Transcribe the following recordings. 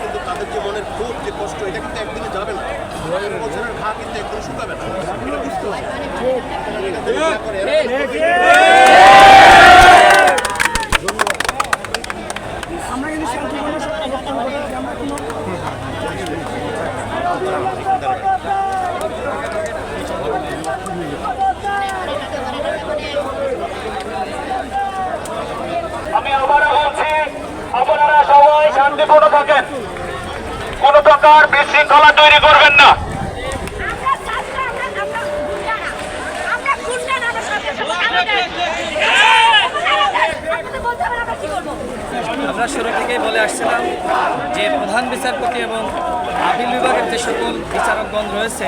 কিন্তু তাদের যে মনের ক্ষোভ যে কষ্ট, এটা কিন্তু একদিনে যাবে না। বছরের ঘা কিন্তু একদিন শুকাবে না। আমি আবারও বলছি, আপনারা শান্তিপূর্ণ থাকেন। কোন প্রকার বিশৃঙ্খলা তৈরি করবেন না। আমরা শুরু থেকেই বলে আসছিলাম যে প্রধান বিচারপতি এবং আপিল বিভাগের যে সকল বিচারকগণ রয়েছে,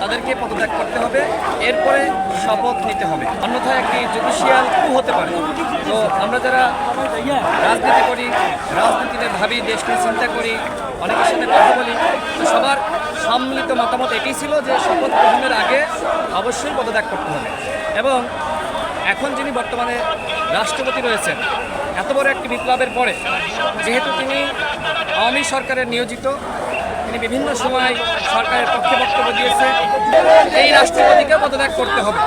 তাদেরকে পদত্যাগ করতে হবে। এরপরে শপথ নিতে হবে। অন্যথায় একটি জুডিশিয়াল কু হতে পারে। তো আমরা যারা রাজনীতি করি, রাজনীতিতে ভাবি দেশ নিয়ে চিন্তা করি, অনেকের সাথে কথা বলি। তো সবার সম্মিলিত মতামত এটি ছিল যে শপথ গ্রহণের আগে অবশ্যই পদত্যাগ করতে হবে। এবং এখন যিনি বর্তমানে রাষ্ট্রপতি রয়েছেন, এত বড় একটি বিপ্লবের পরে, যেহেতু তিনি আওয়ামী সরকারের নিয়োজিত, তিনি বিভিন্ন সময় সরকারের পক্ষে বক্তব্য দিয়েছে, এই রাষ্ট্রপতিকে পদত্যাগ করতে হবে।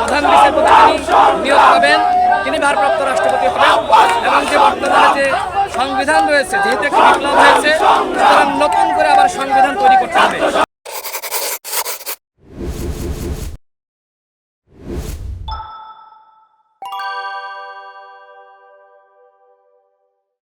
প্রধান বিচারপতি তিনি নিয়োগ পাবেন, তিনি ভারপ্রাপ্ত রাষ্ট্রপতি হবেন, এবং যে বর্তমানে যে সংবিধান রয়েছে যেহেতু একটি বিপ্লব হয়েছে সুতরাং নতুন করে আবার সংবিধান তৈরি করতে